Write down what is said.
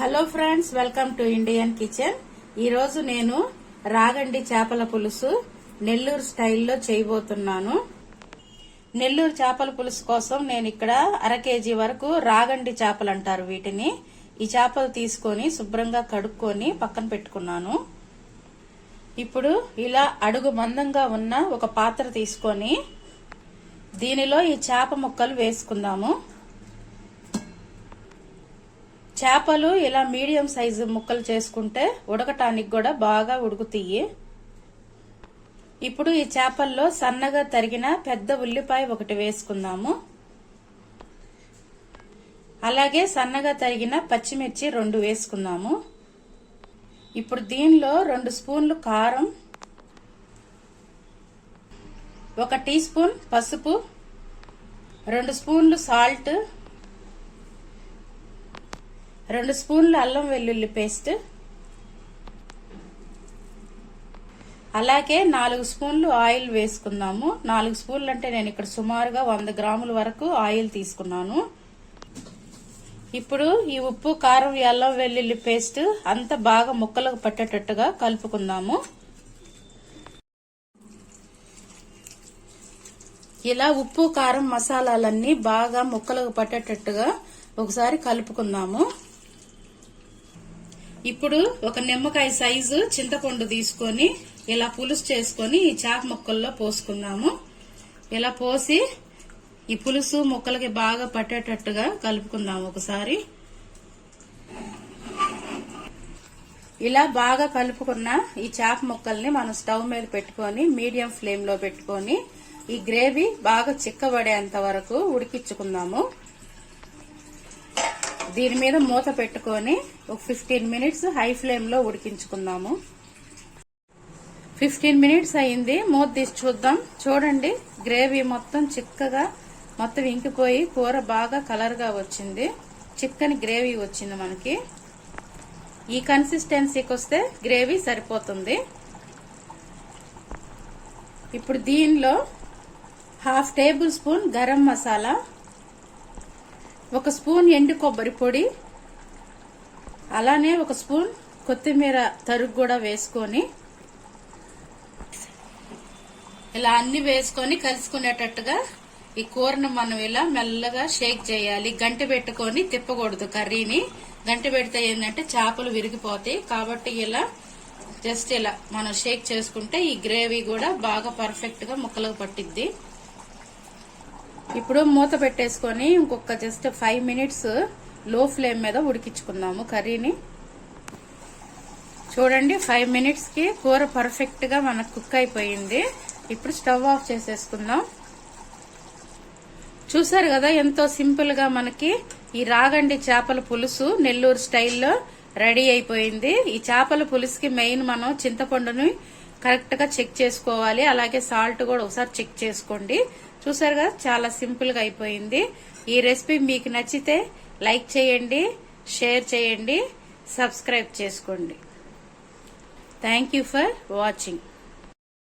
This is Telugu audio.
Hello friends welcome to Indian kitchen ఈరోజు నేను రాగండి చేపల పులుసు నెల్లూరు స్టైల్లో చేయబోతున్నాను. నెల్లూరు చేపల పులుసు కోసం నేను ఇక్కడ అర కేజీ వరకు రాగండి చేపలు అంటారు వీటిని. ఈ చేపలు తీసుకొని శుభ్రంగా కడుక్కొని పక్కన పెట్టుకున్నాను. ఇప్పుడు ఇలా అడుగు మందంగా ఉన్న ఒక పాత్ర తీసుకొని దీనిలో ఈ చేప ముక్కలు వేసుకుందాము. చేపలు ఇలా మీడియం సైజు ముక్కలు చేసుకుంటే ఉడకటానికి కూడా బాగా ఉడుకుతాయి. ఇప్పుడు ఈ చేపల్లో సన్నగా తరిగిన పెద్ద ఉల్లిపాయ ఒకటి వేసుకుందాము. అలాగే సన్నగా తరిగిన పచ్చిమిర్చి రెండు వేసుకుందాము. ఇప్పుడు దీనిలో రెండు స్పూన్లు కారం ఒక టీ స్పూన్ పసుపు రెండు స్పూన్లు సాల్ట్ రెండు స్పూన్లు అల్లం వెల్లుల్లి పేస్ట్. అలాగే నాలుగు స్పూన్లు ఆయిల్ వేసుకుందాము. నాలుగు స్పూన్లు అంటే నేను ఇక్కడ సుమారుగా వంద గ్రాముల వరకు ఆయిల్ తీసుకున్నాను. ఇప్పుడు ఈ ఉప్పు కారం అల్లం వెల్లుల్లి పేస్ట్ అంతా బాగా ముక్కలకు పట్టేటట్టుగా కలుపుకుందాము. ఇలా ఉప్పు కారం మసాలాలన్నీ బాగా ముక్కలకు పట్టేటట్టుగా ఒకసారి కలుపుకుందాము. ఇప్పుడు ఒక నిమ్మకాయ సైజు చింతపండు తీసుకొని ఇలా పులుసు చేసుకొని ఈ చాప ముక్కల్లో పోసుకుందాము. ఇలా పోసి ఈ పులుసు ముక్కలకి బాగా పట్టేటట్టుగా కలుపుకుందాము ఒకసారి. ఇలా బాగా కలుపుకున్న ఈ చేప ముక్కల్ని మనం స్టవ్ మీద పెట్టుకొని మీడియం ఫ్లేమ్లో పెట్టుకొని ఈ గ్రేవీ బాగా చిక్కబడేంత వరకు ఉడికించుకుందాము. దీని మీద మూత పెట్టుకొని ఒక ఫిఫ్టీన్ మినిట్స్ హై ఫ్లేమ్లో ఉడికించుకుందాము. ఫిఫ్టీన్ మినిట్స్ అయింది. మూత తీసి చూద్దాం. చూడండి గ్రేవీ మొత్తం చిక్కగా మొత్తం ఇంకిపోయి కూర బాగా కలర్గా వచ్చింది. చిక్కని గ్రేవీ వచ్చింది మనకి. ఈ కన్సిస్టెన్సీకి వస్తే గ్రేవీ సరిపోతుంది. ఇప్పుడు దీనిలో half tablespoon garam masala ఒక స్పూన్ ఎండు కొబ్బరి పొడి అలానే ఒక స్పూన్ కొత్తిమీర తరుగు కూడా వేసుకొని ఇలా అన్ని వేసుకొని కలుసుకునేటట్టుగా ఈ కూరను మనం ఇలా మెల్లగా షేక్ చేయాలి. గంట పెట్టుకొని తిప్పకూడదు కర్రీని. గంట పెడితే ఏంటంటే చేపలు విరిగిపోతాయి. కాబట్టి ఇలా జస్ట్ ఇలా మనం షేక్ చేసుకుంటే ఈ గ్రేవీ కూడా బాగా పర్ఫెక్ట్గా ముక్కలకు పట్టిద్ది. ఇప్పుడు మూత పెట్టేసుకొని ఇంకొక జస్ట్ ఫైవ్ మినిట్స్లో ఫ్లేమ్ మీద ఉడికించుకుందాము కర్రీని. చూడండి ఫైవ్ మినిట్స్కి కూర పర్ఫెక్ట్గా మనకు కుక్ అయిపోయింది. ఇప్పుడు స్టవ్ ఆఫ్ చేసేసుకుందాం. చూసారు కదా ఎంతో సింపుల్గా మనకి ఈ రాగండి చేపల పులుసు నెల్లూరు స్టైల్లో రెడీ అయిపోయింది. ఈ చేపల పులుసుకి మెయిన్ మనం చింతపండుని కరెక్ట్గా చెక్ చేసుకోవాలి. అలాగే సాల్ట్ కూడా ఒకసారి చెక్ చేసుకోండి. చూసారు కదా చాలా సింపుల్గా అయిపోయింది. ఈ రెసిపీ మీకు నచ్చితే లైక్ చేయండి షేర్ చేయండి సబ్స్క్రైబ్ చేసుకోండి. Thank you for watching.